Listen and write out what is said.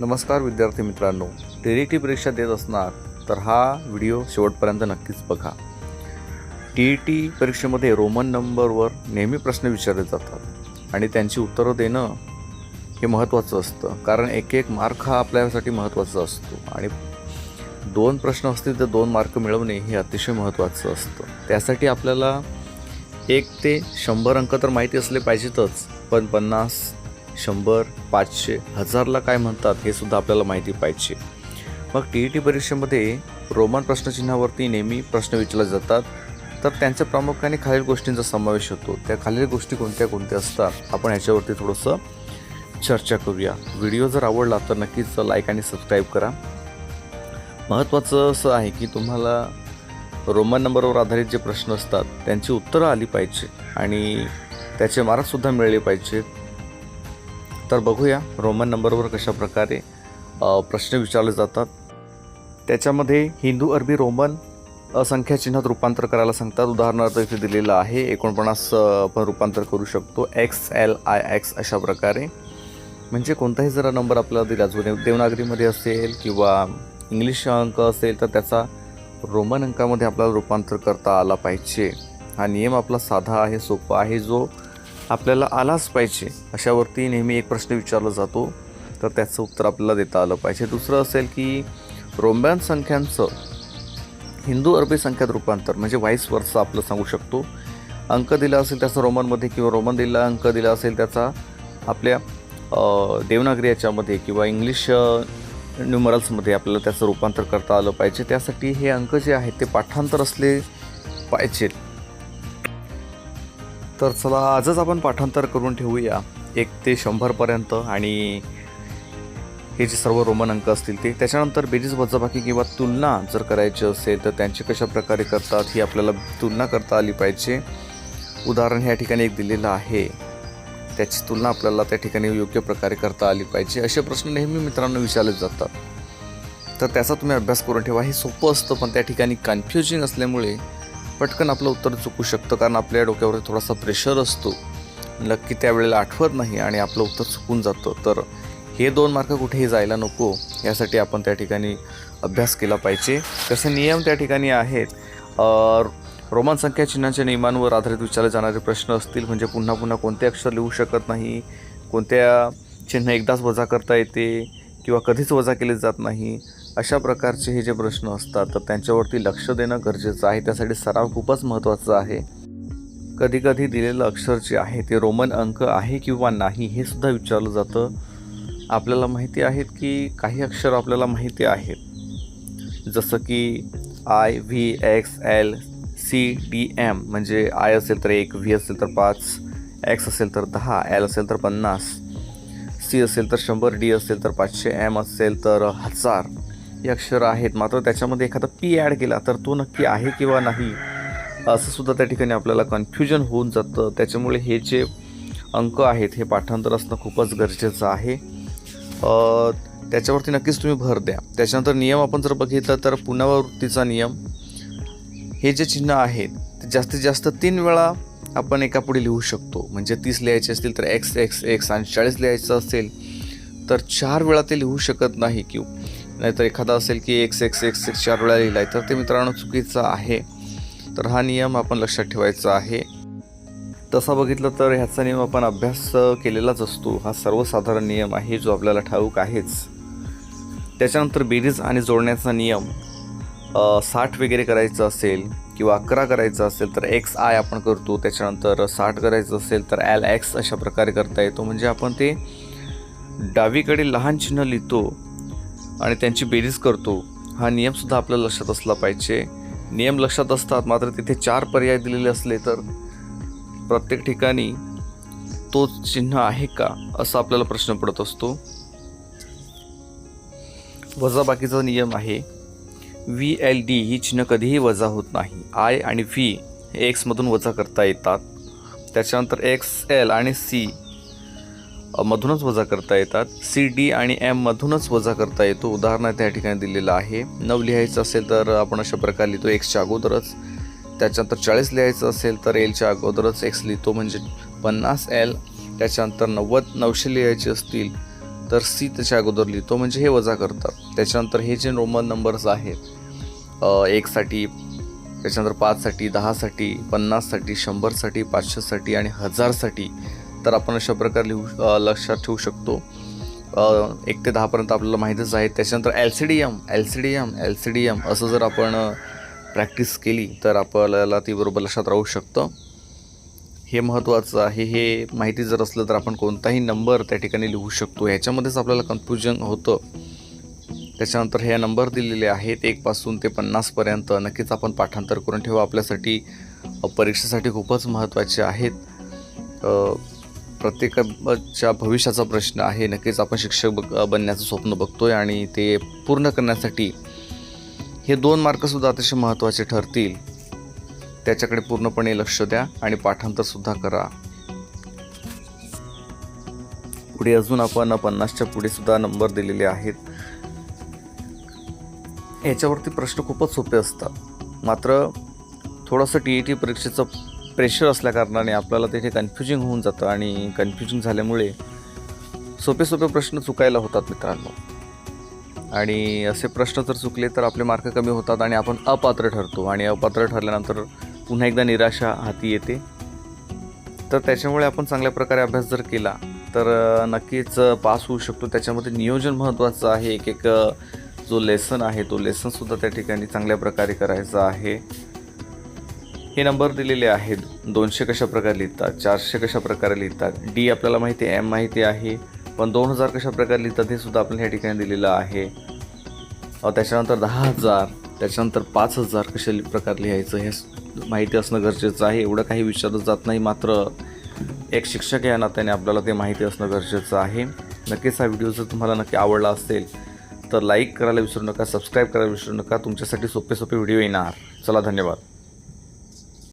नमस्कार विद्यार्थी मित्रांनो. टी टी परीक्षा देत असणार तर हा व्हिडिओ शेवटपर्यंत नक्कीच बघा. टी ई टी परीक्षेमध्ये रोमन नंबरवर नेहमी प्रश्न विचारले जातात आणि त्यांची उत्तरं देणं हे महत्त्वाचं असतं. कारण एक एक मार्क हा आपल्यासाठी महत्त्वाचा असतो आणि दोन प्रश्न असतील तर दोन मार्क मिळवणे हे अतिशय महत्त्वाचं असतं. त्यासाठी आपल्याला एक ते शंभर अंक तर माहिती असले पाहिजेतच पण पन्नास शंभर पाचशे हजारला काय म्हणतात हे सुद्धा आपल्याला माहिती पाहिजे. मग टी ई टी परीक्षेमध्ये रोमन प्रश्नचिन्हावरती नेहमी प्रश्न विचारले जातात. तर त्यांच्या प्रामुख्याने खालील गोष्टींचा समावेश होतो. त्या खालील गोष्टी कोणत्या कोणत्या असतात? आपण ह्याच्यावरती थोडंसं चर्चा करूया. व्हिडिओ जर आवडला तर नक्कीच लाईक आणि सबस्क्राईब करा. महत्त्वाचं असं आहे की तुम्हाला रोमन नंबरवर आधारित जे प्रश्न असतात त्यांची उत्तरं आली पाहिजे आणि त्याचे मार्कसुद्धा मिळले पाहिजेत. तर बघूया रोमन नंबरवर कशा प्रकारे प्रश्न विचारले जातात. त्याच्यामध्ये हिंदू अरबी रोमन असंख्या चिन्हात रूपांतर करायला सांगतात. उदाहरणार्थ इथे दिलेलं आहे एकोणपन्नास आपण रूपांतर करू शकतो. एक्स एल आय एक्स अशा प्रकारे. म्हणजे कोणताही जरा नंबर आपल्याला दिला जो देवनागरीमध्ये असेल किंवा इंग्लिश अंक असेल तर त्याचा रोमन अंकामध्ये आपल्याला रूपांतर करता आला पाहिजे. हा नियम आपला साधा आहे सोपा आहे जो आपल्याला आलाच पाहिजे. अशावरती नेहमी एक प्रश्न विचारला जातो. तर त्याचं उत्तर आपल्याला देता आलं पाहिजे. दुसरं असेल की रोम्यान संख्यांचं हिंदू अरबी संख्यात रूपांतर म्हणजे वाईस वर्ष आपलं सांगू शकतो. अंक दिला असेल त्याचा रोमनमध्ये किंवा रोमन दिला अंक दिला असेल त्याचा आपल्या देवनागरी याच्यामध्ये किंवा इंग्लिश न्युमरल्समध्ये आपल्याला त्याचं रूपांतर करता आलं पाहिजे. त्यासाठी हे अंक जे आहेत ते पाठांतर असले पाहिजेत. तर चला आजच आपण पाठांतर करून ठेवूया. एक ते शंभरपर्यंत आणि हे जे सर्व रोमन अंक असतील ते. त्याच्यानंतर बेरीज वजाबाकी किंवा तुलना जर करायची असेल तर त्यांची कशा प्रकारे करतात ही आपल्याला तुलना करता आली पाहिजे. उदाहरण ह्या ठिकाणी एक दिलेलं आहे. त्याची तुलना आपल्याला त्या ठिकाणी योग्य प्रकारे करता आली पाहिजे. असे प्रश्न नेहमी मित्रांनो विचारले जातात. तर त्याचा तुम्ही अभ्यास करून ठेवा. हे सोपं असतं पण त्या ठिकाणी कन्फ्युजिंग असल्यामुळे पटकन आपलं उत्तर चुकू शकतं कारण आपल्या डोक्यावर थोडासा प्रेशर असतो. नक्की त्यावेळेला आठवत नाही आणि आपलं उत्तर चुकून जातं. तर हे दोन मार्क कुठेही जायला नको. यासाठी आपण त्या ठिकाणी अभ्यास केला पाहिजे. तसे नियम त्या ठिकाणी आहेत. रोमन संख्या चिन्हांच्या नियमांवर आधारित विचारले जाणारे प्रश्न असतील म्हणजे पुन्हा पुन्हा कोणते अक्षर लिहू शकत नाही कोणत्या चिन्ह एकदाच वजा करता येते किंवा कधीच वजा केले जात नाही. अशा प्रकारचे हे जे प्रश्न असतात तर त्यांच्यावरती लक्ष देणं गरजेचं आहे. त्यासाठी सराव खूपच महत्त्वाचा आहे. कधीकधी दिलेलं अक्षर जे आहे ते रोमन अंक आहे किंवा नाही हे सुद्धा विचारलं जातं. आपल्याला माहिती आहेत की काही अक्षर आपल्याला माहिती आहेत. जसं की I V X L C D M म्हणजे आय असेल तर एक व्ही असेल तर पाच एक्स असेल तर दहा एल असेल तर पन्नास सी असेल तर शंभर डी असेल तर पाचशे एम असेल तर हजार. ही अक्षरं आहेत. मात्र त्याच्यामध्ये एखादा पी ॲड केला तर तो नक्की आहे किंवा नाही असं सुद्धा त्या ठिकाणी आपल्याला कन्फ्युजन होऊन जातं. त्याच्यामुळे हे जे अंक आहेत हे पाठांतर असणं खूपच गरजेचं आहे. त्याच्यावरती नक्कीच तुम्ही भर द्या. त्याच्यानंतर नियम आपण जर बघितलं तर पुनरावृत्तीचा नियम. हे जे चिन्ह आहेत ते जास्तीत जास्त तीन वेळा आपण एका पुढे लिहू शकतो. म्हणजे तीस लिहायचे असतील तर एक्स एक्स एक्स आणि चाळीस लिहायचं असेल तर चार वेळा ते लिहू शकत नाही. किंवा नाहीतर एखादा असेल की एक्स एक्स एक्स एक्स चार वेळा लिहिला आहे तर ते मित्रांनो चुकीचं आहे. तर हा नियम आपण लक्षात ठेवायचा आहे. तसा बघितलं तर ह्याचा नियम आपण अभ्यास केलेलाच असतो. हा सर्वसाधारण नियम आहे जो आपल्याला ठाऊक आहेच. त्याच्यानंतर बेरीज आणि जोडण्याचा नियम साठ वगैरे करायचं असेल किंवा अकरा करायचं असेल तर एक्स आय आपण करतो. त्याच्यानंतर साठ करायचं असेल तर ॲल एक्स अशा प्रकारे करता येतो. म्हणजे आपण ते डावीकडे लहान चिन्ह लिहितो. आणि त्यांची बेरीज करतो हा नियमसुद्धा आपल्या लक्षात असला पाहिजे. नियम लक्षात असतात मात्र तिथे चार पर्याय दिलेले असले तर प्रत्येक ठिकाणी तोच चिन्ह आहे का असा आपल्याला प्रश्न पडत असतो. वजाबाकीचा नियम आहे व्ही एल डी ही चिन्ह कधीही वजा होत नाही. आय आणि व्ही हे एक्समधून वजा करता येतात. त्याच्यानंतर एक्स एल आणि सी मधूनच वजा करता येतात. सी डी आणि एम मधूनच वजा करता येतो. उदाहरणार्थ या ठिकाणी दिलेलं आहे. नऊ लिहायचं असेल तर आपण अशा प्रकारे लिहितो. एक्सच्या अगोदरच. त्याच्यानंतर चाळीस लिहायचं असेल तर एलच्या अगोदरच एक्स लिहितो. म्हणजे पन्नास एल त्याच्यानंतर नव्वद नऊशे लिहायचे असतील तर सी त्याच्या अगोदर लिहितो. म्हणजे हे वजा करतात. त्याच्यानंतर हे जे रोमन नंबर्स आहेत एकसाठी त्याच्यानंतर पाचसाठी दहासाठी पन्नाससाठी शंभरसाठी पाचशेसाठी आणि हजारसाठी तर आपण अशा प्रकारे लिहू लक्षात ठेवू शकतो. एक ते दहापर्यंत आपल्याला माहीतच आहे. त्याच्यानंतर L C D M L C D M L C D M असं जर आपण प्रॅक्टिस केली तर आपल्याला ती बरोबर लक्षात राहू शकतं. हे महत्त्वाचं आहे. हे माहिती जर असलं तर आपण कोणताही नंबर त्या ठिकाणी लिहू शकतो. ह्याच्यामध्येच आपल्याला कन्फ्युजन होतं. त्याच्यानंतर हे नंबर दिलेले आहेत एकपासून ते पन्नासपर्यंत नक्कीच आपण पाठांतर करून ठेवा. आपल्यासाठी परीक्षेसाठी खूपच महत्त्वाचे आहेत. प्रत्येकाच्या भविष्याचा प्रश्न आहे. नक्कीच आपण शिक्षक बग बनण्याचं स्वप्न बघतोय आणि ते पूर्ण करण्यासाठी हे दोन मार्कसुद्धा अतिशय महत्त्वाचे ठरतील. त्याच्याकडे पूर्णपणे लक्ष द्या आणि पाठांतरसुद्धा करा. पुढे अजून आपण पन्नासच्या पुढे सुद्धा नंबर दिलेले आहेत. याच्यावरती प्रश्न खूपच सोपे असतात. मात्र थोडंसं टी ई टी परीक्षेचं प्रेशर असल्याकारणाने आपल्याला तिथे कन्फ्युजिंग होऊन जातं आणि कन्फ्युजिंग झाल्यामुळे सोपे सोपे प्रश्न चुकायला होतात मित्रांनो. आणि असे प्रश्न जर चुकले तर आपले मार्क कमी होतात आणि आपण अपात्र ठरतो. आणि अपात्र ठरल्यानंतर पुन्हा एकदा निराशा हाती येते. तर त्याच्यामुळे आपण चांगल्या प्रकारे अभ्यास जर केला तर नक्कीच पास होऊ शकतो. त्याच्यामध्ये नियोजन महत्त्वाचं आहे. एक एक जो लेसन आहे तो लेसनसुद्धा त्या ठिकाणी चांगल्या प्रकारे करायचा आहे. हे नंबर दिलेले आहेत. दोनशे कशा प्रकारे लिहितात? चारशे कशा प्रकारे लिहितात? डी आपल्याला माहिती आहे एम माहिती आहे. पण दोन हजार कशा प्रकारे लिहितात हे सुद्धा आपल्याला ह्या ठिकाणी दिलेलं आहे. त्याच्यानंतर दहा हजार त्याच्यानंतर पाच हजार कशा प्रकारे लिहायचं हे माहिती असणं गरजेचं आहे. एवढं काही विचारलं जात नाही मात्र एक शिक्षक या नात्याने आपल्याला ते माहिती असणं गरजेचं आहे. नक्कीच हा व्हिडिओ जर तुम्हाला नक्की आवडला असेल तर लाईक करायला विसरू नका सबस्क्राईब करायला विसरू नका. तुमच्यासाठी सोपे सोपे व्हिडिओ येणार. चला धन्यवाद.